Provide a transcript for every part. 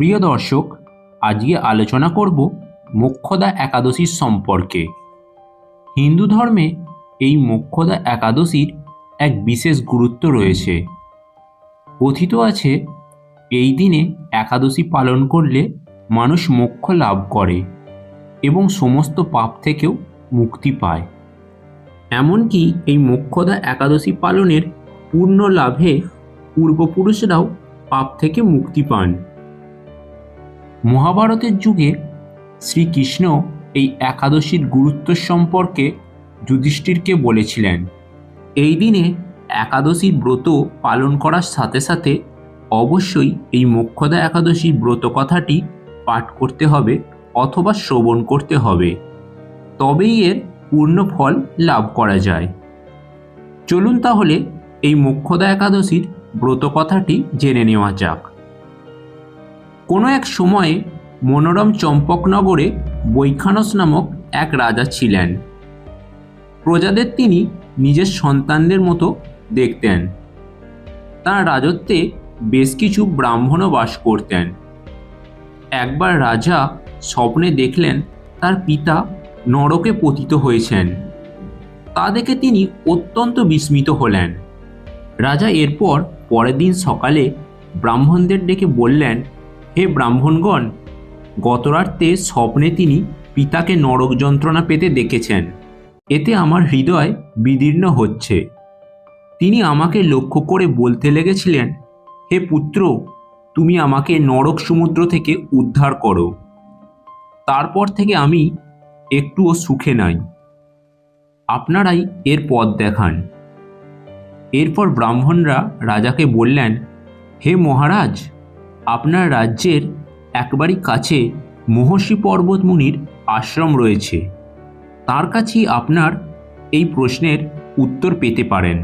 প্রিয় দর্শক, আজকে আলোচনা করব মোক্ষদা একাদশীর সম্পর্কে। হিন্দু ধর্মে এই মোক্ষদা একাদশীর এক বিশেষ গুরুত্ব রয়েছে। কথিত আছে, এই দিনে একাদশী পালন করলে মানুষ মোক্ষ লাভ করে এবং সমস্ত পাপ থেকেও মুক্তি পায়। এমনকি এই মোক্ষদা একাদশী পালনের পূর্ণ লাভে পূর্বপুরুষরাও পাপ থেকে মুক্তি পান। মহাভারতের যুগে শ্রীকৃষ্ণ এই একাদশীর গুরুত্ব সম্পর্কে যুধিষ্ঠিরকে বলেছিলেন। এই দিনে একাদশীর ব্রত পালন করার সাথে সাথে অবশ্যই এই মোক্ষদা একাদশীর ব্রত কথাটি পাঠ করতে হবে অথবা শ্রবণ করতে হবে। তবেই এর পূর্ণ ফল লাভ করা যায়। চলুন তাহলে এই মোক্ষদা একাদশীর ব্রত কথাটি জেনে নেওয়া যাক। কোনো এক সময়ে মনোরম চম্পকনগরে বৈখানস নামক এক রাজা ছিলেন। প্রজাদের তিনি নিজের সন্তানদের মতো দেখতেন। তার রাজত্বে বেশ কিছু ব্রাহ্মণও বাস করতেন। একবার রাজা স্বপ্নে দেখলেন তার পিতা নরকে পতিত হয়েছেন। তা দেখে তিনি অত্যন্ত বিস্মিত হলেন। রাজা এরপর পরের দিন সকালে ব্রাহ্মণদের ডেকে বললেন হে ব্রাহ্মণগণ, গতরাত্রে স্বপ্নে তিনি পিতাকে নরক যন্ত্রণা পেতে দেখেছেন। এতে আমার হৃদয় বিদীর্ণ হচ্ছে। তিনি আমাকে লক্ষ্য করে বলতে লেগেছিলেন, হে পুত্র, তুমি আমাকে নরক সমুদ্র থেকে উদ্ধার করো। তারপর থেকে আমি একটুও সুখে নাই। আপনারাই এর পথ দেখান। এরপর ব্রাহ্মণরা রাজাকে বললেন, হে মহারাজ আপনার রাজ্যের একবারই কাছে মহর্ষি পর্বত মুনির আশ্রম রয়েছে। তার কাছেই আপনার এই প্রশ্নের উত্তর পেতে পারেন।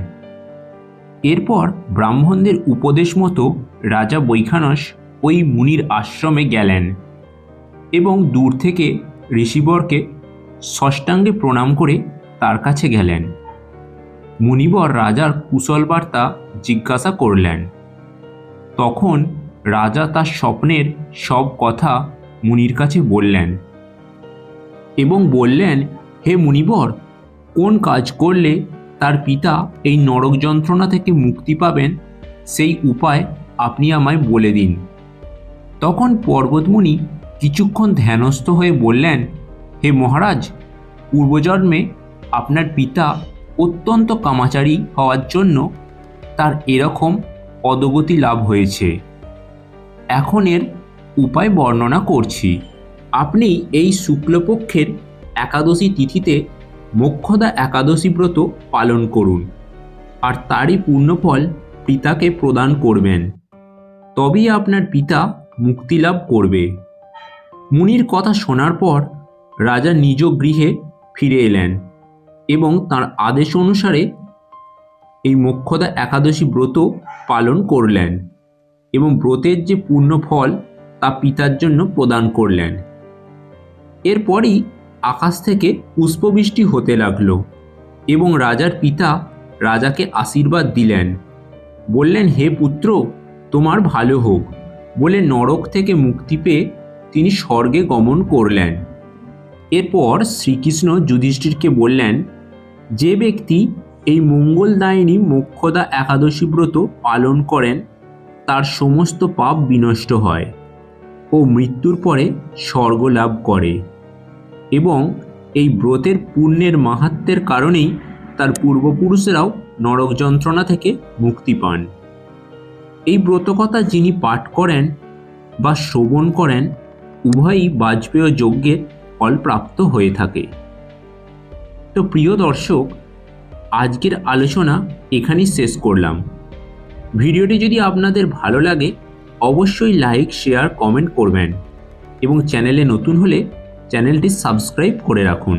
এরপর ব্রাহ্মণদের উপদেশ মতো রাজা বৈখানস ওই মুনির আশ্রমে গেলেন এবং দূর থেকে ঋষিবরকে ষষ্ঠাঙ্গে প্রণাম করে তার কাছে গেলেন। মুনিবর রাজার কুশল বার্তা জিজ্ঞাসা করলেন। তখন রাজা তার স্বপ্নের সব কথা মুনির কাছে বললেন। এবং বললেন, হে মুনিবর, কোন কাজ করলে তার পিতা এই নরক যন্ত্রণা থেকে মুক্তি পাবেন? সেই উপায় আপনি আমায় বলে দিন। তখন পর্বতমুনি কিছুক্ষণ ধ্যানস্থ হয়ে বললেন, হে মহারাজ, পূর্বজন্মে আপনার পিতা অত্যন্ত কামাচারী হওয়ার জন্য তার এরকম অদগতি লাভ হয়েছে। এখন এর উপায় বর্ণনা করছি। আপনি এই শুক্লপক্ষের একাদশী তিথিতে মোক্ষদা একাদশী ব্রত পালন করুন, আর তারই পূর্ণফল পিতাকে প্রদান করবেন। তবেই আপনার পিতা মুক্তি লাভ করবে। মুনির কথা শোনার পর রাজা নিজ গৃহে ফিরে এলেন এবং তার আদেশ অনুসারে এই মোক্ষদা একাদশী ব্রত পালন করলেন। এবং ব্রতের যে পূর্ণ ফল তা পিতার জন্য প্রদান করলেন। এরপরই আকাশ থেকে পুষ্পবৃষ্টি হতে লাগল এবং রাজার পিতা রাজাকে আশীর্বাদ দিলেন। বললেন, হে পুত্র, তোমার ভালো হোক। বলে নরক থেকে মুক্তি পেয়ে তিনি স্বর্গে গমন করলেন। এরপর শ্রীকৃষ্ণ যুধিষ্ঠিরকে বললেন, যে ব্যক্তি এই মঙ্গলদায়িনী মোক্ষদা একাদশী ব্রত পালন করেন তার সমস্ত পাপ বিনষ্ট হয় ও মৃত্যুর পরে স্বর্গ লাভ করে এবং এই ব্রতের পুণ্যের মাহাত্মের কারণেই তার পূর্বপুরুষেরাও নরক যন্ত্রণা থেকে মুক্তি পান। এই ব্রতকথা যিনি পাঠ করেন বা শ্রবণ করেন, উভয়ই বাজপেয় যজ্ঞের ফলপ্রাপ্ত হয়ে থাকে। তো প্রিয় দর্শক, আজকের আলোচনা এখানেই শেষ করলাম। ভিডিওটি যদি আপনাদের ভালো লাগে, অবশ্যই লাইক, শেয়ার, কমেন্ট করবেন এবং চ্যানেলে নতুন হলে চ্যানেলটি সাবস্ক্রাইব করে রাখুন।